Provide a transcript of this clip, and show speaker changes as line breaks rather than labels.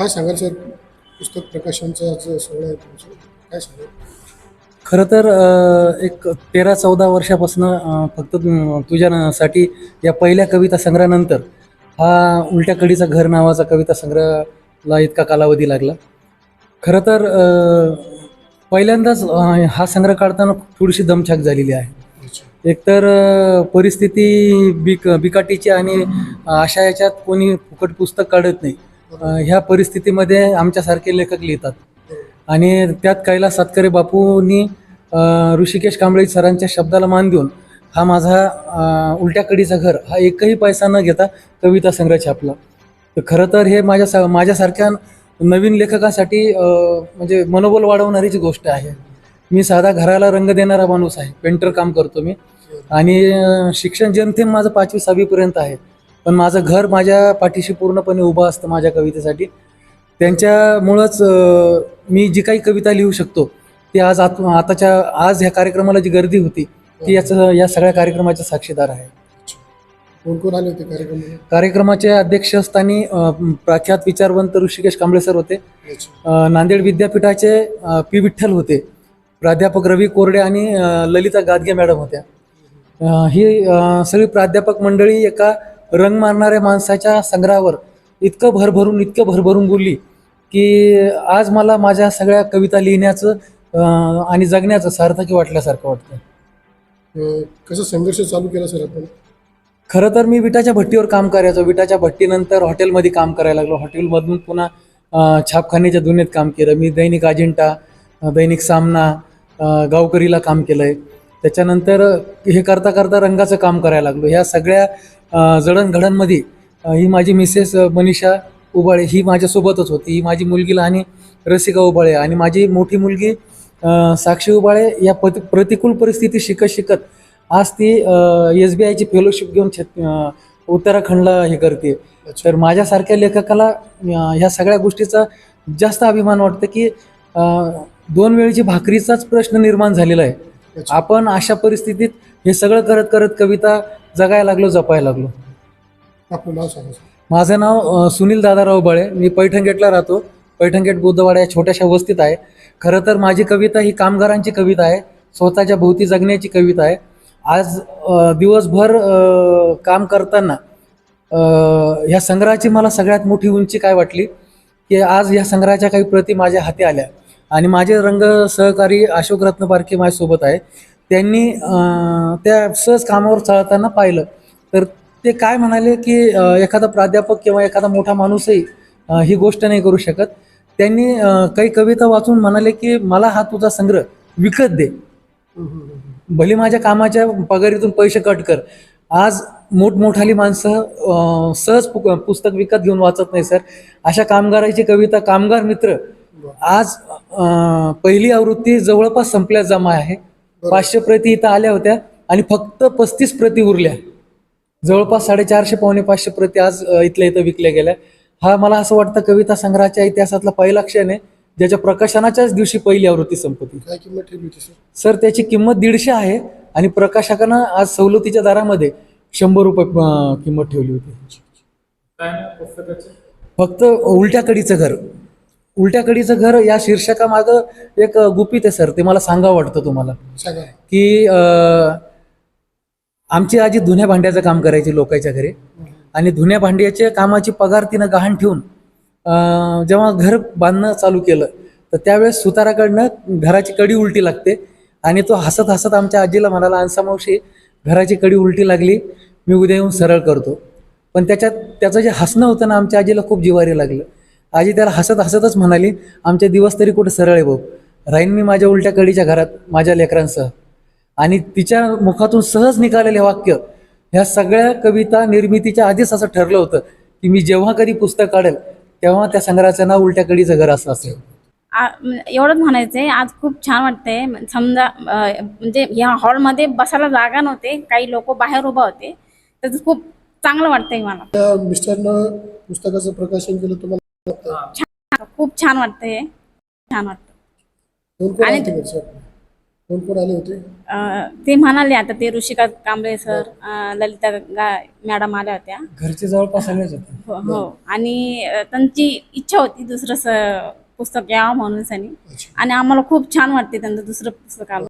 काय सांगाल सर? पुस्तक प्रकाशनचं आज सगळं आहे तुमचं. काय सांगाल?
खरं तर एक तेरा चौदा वर्षापासून फक्त तुझ्यासाठी या पहिल्या कविता संग्रहानंतर हा उलट्या कडीचा घर नावाचा कविता संग्रहाला इतका कालावधी लागला. खरं तर पहिल्यांदाच हा संग्रह काढताना थोडीशी दमछाक झालेली आहे. एकतर परिस्थिती बिक बिकाटीची आणि अशा याच्यात कोणी फुकट पुस्तक काढत नाही. ह्या परिस्थितीमध्ये आमच्यासारखे लेखक लिहितात. आणि त्यात कैलास सातकरे बापूंनी ऋषिकेश कांबळे सरांच्या शब्दाला मान देऊन हा माझा उलट्या कडीचा घर हा एकही पैसा न घेता कविता संग्रह छापला. तर खरं तर हे माझ्या सा माझ्यासारख्या नवीन लेखकासाठी म्हणजे मनोबल वाढवणारीची गोष्ट आहे. मी साधा घराला रंग देणारा माणूस आहे पेंटर काम करतो मी. आणि शिक्षण जनथेम माझं पाचवी सहावीपर्यंत आहे. पण माझं घर माझ्या पाठीशी पूर्णपणे उभं असतं माझ्या कवितेसाठी. त्यांच्यामुळंच मी जी काही कविता लिहू शकतो ती आज आत आताच्या आज ह्या कार्यक्रमाला जी गर्दी होती ती याचं या सगळ्या कार्यक्रमाचे साक्षीदार आहे.
कोण कोण आले होते कार्यक्रमाला?
कार्यक्रमाचे अध्यक्षस्थानी प्रख्यात विचारवंत ऋषिकेश कांबळे सर होते. नांदेड विद्यापीठाचे पी विठ्ठल होते. प्राध्यापक रवी कोरडे आणि ललिता गादगे मॅडम होत्या. ही सगळी प्राध्यापक मंडळी एका रंग मारणाऱ्या माणसाच्या संग्रहावर इतकं भरभरून इतकं भरभरून बोलली की आज मला माझ्या सगळ्या कविता लिहिण्याचं आणि जगण्याचं सार्थकी वाटल्यासारखं वाटतं
कसं संघर्ष चालू केला सर आपण?
खरं तर मी विटाच्या भट्टीवर काम करायचो. विटाच्या भट्टीनंतर हॉटेलमध्ये काम करायला लागलो. हॉटेलमधून पुन्हा छापखान्याच्या दुनियेत काम केलं. मी दैनिक अजिंठा दैनिक सामना गावकरीला काम केलं आहे त्याच्यानंतर हे करता करता रंगाचं काम करायला लागलो. ह्या सगळ्या जडणघडणमध्ये ही माझी मिसेस मनीषा उबाळे ही माझ्यासोबतच होती. ही माझी मुलगी लहानी रसिका उबाळे. आणि माझी मोठी मुलगी साक्षी उबाळे या पत प्रतिकूल परिस्थिती शिकत शिकत आज ती एस बी आयची फेलोशिप घेऊन छत उत्तराखंडला हे करते. तर माझ्यासारख्या लेखकाला ह्या सगळ्या गोष्टीचा जास्त अभिमान वाटतं की दोन वेळची भाकरीचाच प्रश्न निर्माण झालेला आहे. आपण अशा परिस्थितीत हे सगळं करत करत कविता जगायला लागलो जपायला लागलो.
आपलं नाव सांगा सर.
माझं नाव अ, सुनील दादाराव बळे. मी पैठणगेटला राहतो. पैठणगेट बुद्धवाडा या छोट्याशा वस्तीत आहे. खरं तर माझी कविता ही कामगारांची कविता आहे. स्वतःच्या भोवती जगण्याची कविता आहे. आज अ, दिवसभर अ, काम करताना अ, ह्या संग्रहाची मला सगळ्यात मोठी उंची काय वाटली? की आज ह्या संग्रहाच्या काही प्रती माझ्या हाती आल्या. आणि माझे रंग सहकारी अशोक रत्न पारखे माझ्यासोबत आहे त्यांनी त्या सहज कामावर चालताना पाहिलं. तर ते काय म्हणाले की एखादा प्राध्यापक किंवा एखादा मोठा माणूसही ही गोष्ट नाही करू शकत. त्यांनी काही कविता वाचून म्हणाले की मला हा तुझा संग्रह विकत दे. भले माझ्या कामाच्या पगारीतून पैसे कट कर. आज मोठमोठाली माणसं सहज पु पुस्तक विकत घेऊन वाचत नाही सर. अशा कामगाराची कविता कामगार मित्र आज पहिली आवृत्ती जवळपास संपल्या जमा आहे. पाचशे प्रती इथं आल्या होत्या आणि फक्त पस्तीस प्रती उरल्या. जवळपास साडेचारशे पावणे पाचशे प्रती आज इथल्या इथं विकल्या गेल्या. हा मला असं वाटतं कविता संग्रहाच्या इतिहासातला पहिला क्षण आहे ज्याच्या प्रकाशनाच्याच दिवशी पहिली आवृत्ती संपती
काय किंमत ठेवली होती सर?
सर त्याची किंमत दीडशे आहे आणि प्रकाशकानं आज सवलतीच्या दरामध्ये शंभर रुपये किंमत ठेवली होती. फक्त उलट्या कडीचं घर. उलट्या कडीचं घर या शीर्षकामागं एक गुपित आहे सर. ते मला सांगावं वाटतं तुम्हाला.
सांगा.
की अं, आमची आजी धुण्या भांड्याचं काम करायची लोकांच्या घरी. आणि धुण्या भांड्याच्या कामाची पगार तिनं गहाण ठेवून अं, जेव्हा घर बांधणं चालू केलं तर त्यावेळेस सुताराकडनं घराची कडी उलटी लागते. आणि तो हसत हसत आमच्या आजीला म्हणाला अंसा मावशी घराची कडी उलटी लागली मी उद्या येऊन सरळ करतो. पण त्याच्यात त्याचं जे हसणं होतं ना आमच्या आजीला खूप जिवारी लागलं. आजी त्याला हसत हसतच म्हणाली आमचे दिवस तरी कुठे सरळ आहे भाऊ राहीन मी माझ्या उलट्या कडीच्या घरात माझ्या लेकरांसह. आणि तिच्या मुखातून सहज निघालेले वाक्य ह्या सगळ्या कविता निर्मितीच्या आधीच असं ठरलं होतं की मी जेव्हा कधी पुस्तक काढेल तेव्हा त्या संग्रहाचं नाव उलट्या कडीचं घर असं असेल.
एवढंच म्हणायचंय. आज खूप छान वाटतंय. समजा म्हणजे या हॉलमध्ये बसायला जागा नव्हते. काही लोक बाहेर उभा होते. तर खूप चांगलं वाटतंय मला.
मिस्टरनं पुस्तकाचं प्रकाशन केलं तुम्हाला वाटतं?
खूप छान वाटतंय. छान वाटतं
कोण कोण
आणि-
आलते घरचे आपले? कोण कोण आले होते?
अं, ते म्हणाले आता ते ऋषिका कांबळे सर अं, ललिता गा मॅडम आल्या होत्या.
घरचे जवळपास आलेच होते.
हो हो. आणि अं, त्यांची इच्छा होती दुसरं स पुस्तक यावं म्हणून सनी.
अच्छा.
आणि आम्हाला खूप छान वाटते त्यांचं दुसरं पुस्तक आलं.